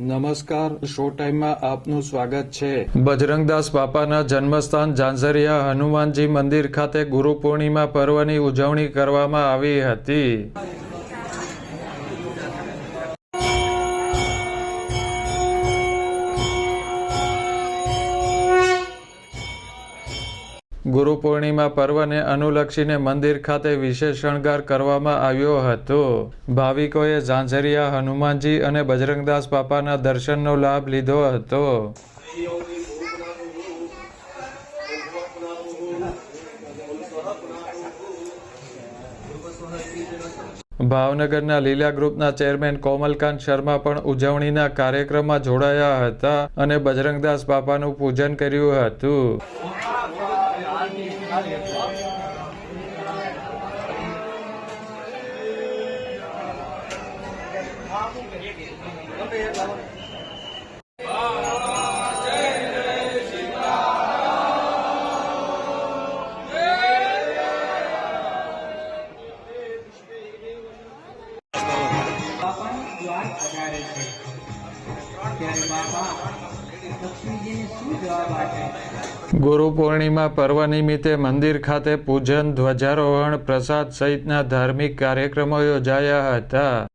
નમસ્કાર, શો ટાઈમમાં આપનું સ્વાગત છે. બજરંગદાસ બાપાના જન્મસ્થાન ઝાંઝરિયા હનુમાનજી મંદિર ખાતે ગુરુ પૂર્ણિમા પર્વની ઉજવણી કરવામાં આવી હતી. ગુરુ પૂર્ણિમા પર્વને અનુલક્ષીને મંદિર ખાતે વિશેષ શણગાર કરવામાં આવ્યો હતો. ભાવિકોએ ઝાંઝરિયા, હનુમાનજી અને બજરંગદાસ બાપાના દર્શનનો લાભ લીધો હતો. ભાવનગરના લીલા ગ્રુપના ચેરમેન કોમલકાંત શર્મા પણ ઉજવણીના કાર્યક્રમમાં જોડાયા હતા અને બજરંગદાસ બાપાનું પૂજન કર્યું હતું. ત્યારે બાપા લક્ષ્મીજીને શું જવાબ આપે ગુરુ પૂર્ણિમા પર્વ નિમિત્તે મંદિર ખાતે પૂજન ધ્વજારોહણ પ્રસાદ સહિતના ધાર્મિક કાર્યક્રમો યોજાયા હતા.